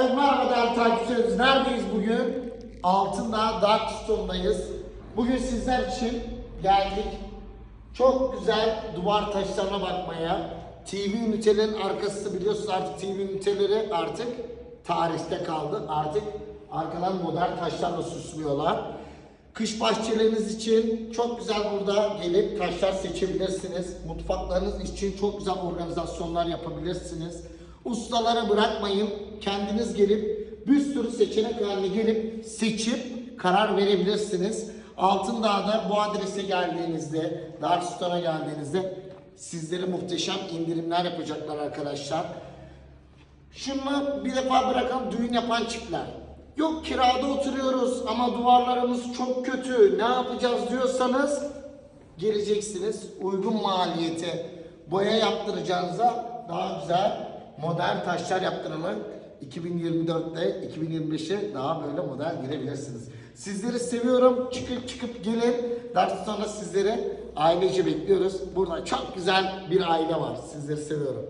Evet merhaba değerli takipçilerimiz. Neredeyiz bugün? Altındağ Dark Stone'dayız. Bugün sizler için geldik. Çok güzel duvar taşlarına bakmaya. TV ünitelerin arkası biliyorsunuz artık TV üniteleri artık tarihte kaldı. Artık arkadan modern taşlarla süslüyorlar. Kış bahçeleriniz için çok güzel burada gelip taşlar seçebilirsiniz. Mutfaklarınız için çok güzel organizasyonlar yapabilirsiniz. Ustalara bırakmayın. Kendiniz gelip bir sürü seçenek haline gelip seçip karar verebilirsiniz. Altındağ'da bu adrese geldiğinizde, Darkstone'a geldiğinizde sizlere muhteşem indirimler yapacaklar arkadaşlar. Şunu bir defa bırakalım düğün yapan çiftler. Yok kirada oturuyoruz ama duvarlarımız çok kötü ne yapacağız diyorsanız geleceksiniz. Uygun maliyete boya yaptıracağınıza daha güzel modern taşlar yaptırımı 2024'te 2025'e daha böyle modern girebilirsiniz. Sizleri seviyorum. Çıkıp çıkıp gelin. Daha sonra sizleri ailece bekliyoruz. Burada çok güzel bir aile var. Sizleri seviyorum.